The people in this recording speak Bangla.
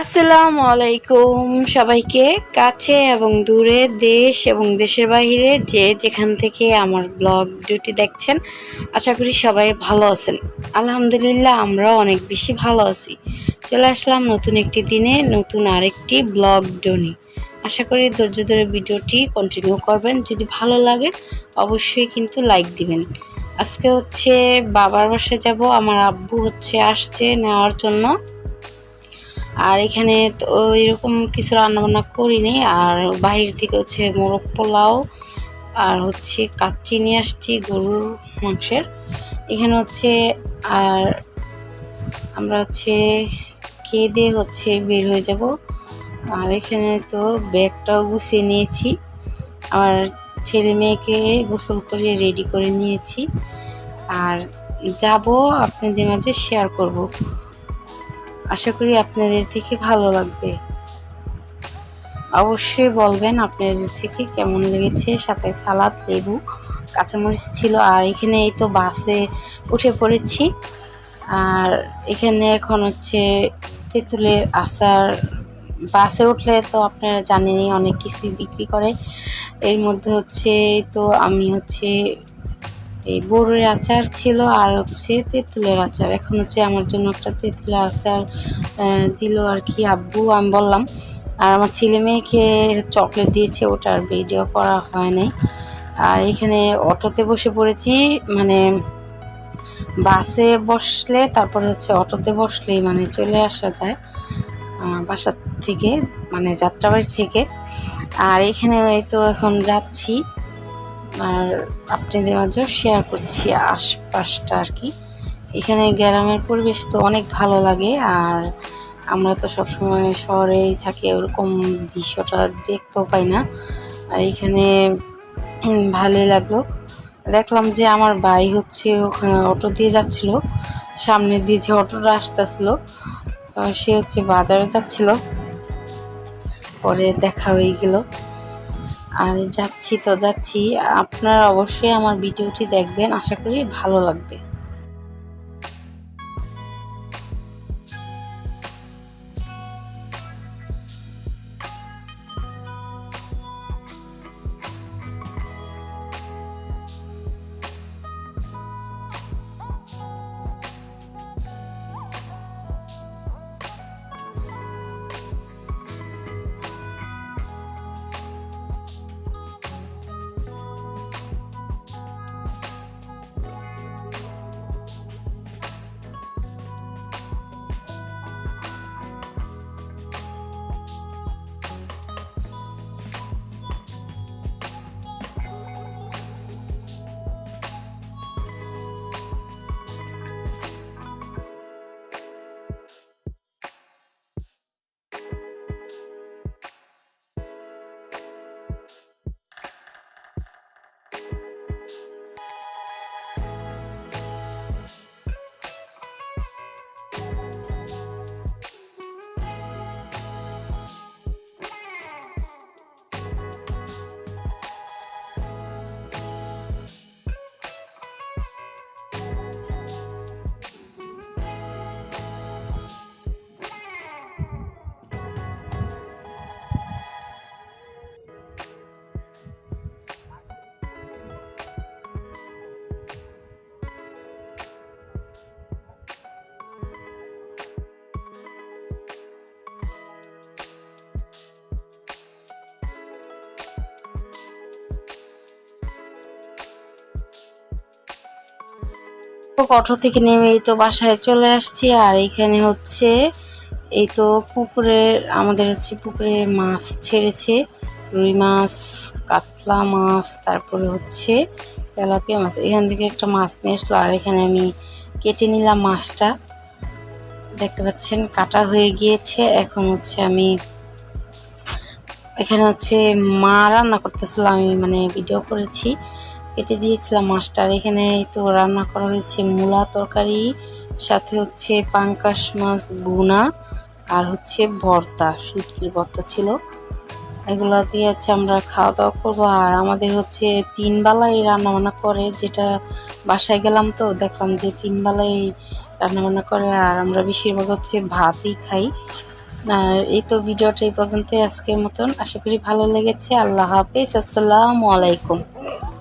আসসালামু আলাইকুম সবাইকে, কাছে এবং দূরে, দেশ এবং দেশের বাইরে যে যেখান থেকে আমার ব্লগ ডিউটি দেখছেন, আশা করি সবাই ভালো আছেন। আলহামদুলিল্লাহ আমরা অনেক বেশি ভালো আছি। চলে আসলাম নতুন একটি দিনে, নতুন আরেকটি ব্লগ ডনি আশা করি ধৈর্য ধরে ভিডিওটি কন্টিনিউ করবেন। যদি ভালো লাগে, অবশ্যই কিন্তু লাইক দিবেন। আজকে হচ্ছে বাবার বাসায় যাব, আমার আব্বু হচ্ছে আসছে নেওয়ার জন্য। আর এখানে তো এরকম কিছু রান্নাবান্না করিনি। আর বাহির থেকে হচ্ছে মোরগ পোলাও আর হচ্ছে কাচ্চি নিয়ে আসছি গরুর মাংসের। এখানে হচ্ছে আর আমরা হচ্ছে খেয়ে দিয়ে হচ্ছে বের হয়ে যাব। আর এখানে তো ব্যাগটাও গুছিয়ে নিয়েছি। আর ছেলে মেয়েকে গোসল করে রেডি করে নিয়েছি। আর যাব আপনাদের মাঝে শেয়ার করব। আশা করি আপনাদের থেকে ভালো লাগবে। অবশ্যই বলবেন আপনাদের থেকে কেমন লেগেছে, সাথে সালাদ, লেবু, কাঁচামরিচ ছিল। আর এখানে এই তো বাসে উঠে পড়েছি। আর এখানে এখন হচ্ছে তেঁতুলের আচার। বাসে উঠলে তো আপনারা জানেনই, অনেক কিছুই বিক্রি করে। এর মধ্যে হচ্ছে তো আমি হচ্ছে এই বড়ের আচার ছিল আর হচ্ছে তেঁতুলের আচার। এখন হচ্ছে আমার জন্য একটা তেঁতুলের আচার দিল আর কি আব্বু। আমি বললাম, আর আমার ছেলে মেয়েকে চকলেট দিয়েছে ওটার ভিডিও করা হয় নাই। আর এখানে অটোতে বসে পড়েছি মানে বাসে বসলে, তারপর হচ্ছে অটোতে বসলেই মানে চলে আসা যায় বাসার থেকে মানে যাত্রাবাড়ি থেকে। আর এখানে এই তো এখন যাচ্ছি। আর আপনাদের মাঝেও শেয়ার করছি আশপাশটা আর কি। এখানে গ্রামের পরিবেশ তো অনেক ভালো লাগে আর আমরা তো সবসময় শহরেই থাকি, ওরকম দৃশ্যটা দেখতেও পাই না। আর এখানে ভালোই লাগল। দেখলাম যে আমার ভাই হচ্ছে ওখানে অটো দিয়ে যাচ্ছিল সামনে দিয়ে যে অটোটা আসতেছিল সে হচ্ছে বাজারে যাচ্ছিল, পরে দেখা হয়ে গেল। আর যাচ্ছি তো যাচ্ছি। আপনারা অবশ্যই আমার ভিডিওটি দেখবেন। আশা করি ভালো লাগবে। অটো থেকে নেমে এই তো বাসায় চলে আসছি, আর এখানে হচ্ছে এই তো পুকুরের, আমাদের হচ্ছে পুকুরে মাছ ছেড়েছে, রুই মাছ, কাতলা মাছ, তারপরে হচ্ছে তেলাপিয়া মাছ। এখান থেকে একটা মাছ নিয়ে আসলো, আর এখানে আমি কেটে নিলাম মাছটা। দেখতে পাচ্ছেন, কাটা হয়ে গিয়েছে। এখন হচ্ছে আমি এখানে হচ্ছে মা রান্না করতেছিলাম আমি মানে ভিডিও করেছি। কেটে দিয়েছিলাম মাছটার এখানে তো রান্না করা হয়েছে মূলা তরকারি, সাথে হচ্ছে পাঙ্কাশ মাছ বুনা আর হচ্ছে ভর্তা সুটকির ভর্তা ছিল। এগুলো দিয়ে হচ্ছে আমরা খাওয়া দাওয়া করব। আর আমাদের হচ্ছে তিন বেলাই রান্নাবান্না করে, যেটা বাসায় গেলাম তো, দেখলাম যে তিন বেলাই রান্নাবান্না করে, আর আমরা বেশিরভাগ হচ্ছে ভাতই খাই। আর এই তো ভিডিওটা এই পর্যন্তই আজকের মতন। আশা করি ভালো লেগেছে। আল্লাহ হাফিজ। আসসালামু আলাইকুম।